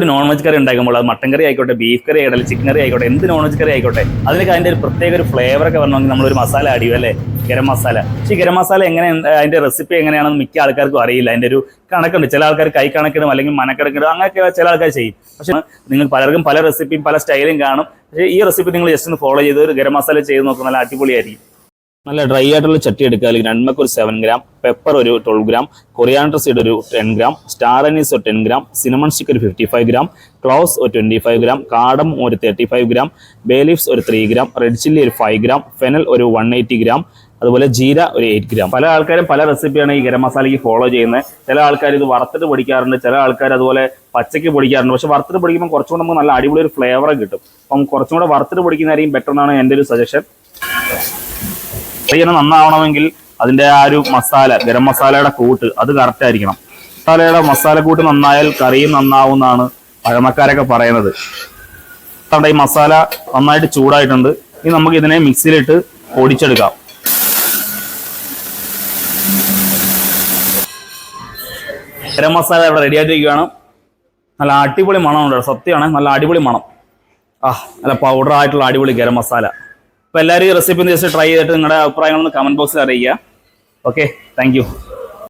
ഒരു non veg കറി ഉണ്ടാക്കുമ്പോൾ അത് മട്ടൻ കറി ആയിക്കോട്ടെ ബീഫ് കറി ആയിക്കോട്ടെ ചിക്കൻ കറി ആയിക്കോട്ടെ എന്ത് നോൺ വെജ് കറി ആയിക്കോട്ടെ അതിലേക്ക് അതിന്റെ ഒരു പ്രത്യേക ഒരു ഫ്ലേവർ ഒക്കെ വരണമെങ്കിൽ ഒരു മസാല അടിയും അല്ലേ ഗരം മസാല പക്ഷേ ഗരം മസാല എങ്ങനെ അതിന്റെ റെസിപ്പി എങ്ങനെയാണെന്ന് മിക്ക ആൾക്കാർക്കും അറിയില്ല. അതിന്റെ ഒരു കണക്കുണ്ട്. ചില ആൾക്കാർ കൈ കണക്കിടും അല്ലെങ്കിൽ മനക്കണക്കിടും അങ്ങനെയൊക്കെ ചില ആൾക്കാർ ചെയ്യും. പക്ഷേ നിങ്ങൾ പലർക്കും പല റെസിപ്പിയും പല സ്റ്റൈലും കാണും. പക്ഷേ ഈ റെസിപ്പി നിങ്ങൾ ജസ്റ്റ് ഒന്ന് ഫോളോ ചെയ്ത് ഒരു ഗരം മസാല ചെയ്ത് നോക്കും നല്ല അടിപൊളിയായിരിക്കും. നല്ല ഡ്രൈ ആയിട്ടുള്ള ചട്ടി എടുക്കുക. അല്ലെങ്കിൽ നന്മക്ക് ഒരു സെവൻ ഗ്രാം പെപ്പർ ഒരു ട്വൽവ് ഗ്രാം കൊറിയാണ്ടർ സീഡ് ഒരു ടെൻ ഗ്രാം സ്റ്റാർ അനീസ് ഒരു ടെൻ ഗ്രാം സിനമൺ സ്റ്റിക്ക് ഒരു ഫിഫ്റ്റി ഫൈവ് ഗ്രാം ക്ലോസ് ഒരു ട്വന്റി ഫൈവ് ഗ്രാം കാടം ഒരു thirty five gram bay leaves ഒരു ത്രീ ഗ്രാം റെഡ് ചില്ലി ഒരു five gram fennel ഒരു one eighty gram അതുപോലെ ജീര ഒരു എയ്റ്റ് ഗ്രാം പല ആൾക്കാരും പല റെസിപ്പിയാണ് ഈ ഗരം മസാലയ്ക്ക് ഫോളോ ചെയ്യുന്നത്. ചില ആൾക്കാർ ഇത് വറുത്തിട്ട് പൊടിക്കാറുണ്ട് ചില ആൾക്കാർ അതുപോലെ പച്ചയ്ക്ക് പൊടിക്കാറുണ്ട്. പക്ഷെ വറുത്തിട്ട് പൊടിക്കുമ്പോൾ കുറച്ചുകൂടെ നമുക്ക് നല്ല അടിപൊളി ഒരു ഫ്ലേവർ കിട്ടും. അപ്പം കുറച്ചും കൂടെ വറുത്തിട്ട് പൊടിക്കുന്നതായിരിക്കും ബെറ്റർ എന്നാണ് എന്റെ ഒരു സജഷൻ ഇങ്ങനെ നന്നാവണമെങ്കിൽ അതിന്റെ ആ ഒരു മസാല ഗരം മസാലയുടെ കൂട്ട് അത് കറക്റ്റ് ആയിരിക്കണം. മസാലയുടെ മസാല കൂട്ട് നന്നായാൽ കറിയും നന്നാവുമെന്നാണ് പഴമക്കാരൊക്കെ പറയുന്നത്. അതുകൊണ്ട് ഈ മസാല നന്നായിട്ട് ചൂടായിട്ടുണ്ട്. ഇനി നമുക്ക് ഇതിനെ മിക്സിയിലിട്ട് പൊടിച്ചെടുക്കാം. ഗരം മസാല ഇവിടെ റെഡി ആയിട്ടിരിക്കുകയാണ്. നല്ല അടിപൊളി മണമുണ്ട് സത്യമാണ്. നല്ല അടിപൊളി മണം. ആ നല്ല പൗഡർ ആയിട്ടുള്ള അടിപൊളി ഗരം മസാല. അപ്പോൾ എല്ലാവരും ഈ റെസിപ്പി ഒന്ന് ജസ്റ്റ് ട്രൈ ചെയ്തിട്ട് നിങ്ങളുടെ അഭിപ്രായങ്ങളൊന്ന് കമന്റ് ബോക്സിൽ അറിയിക്കുക. Okay thank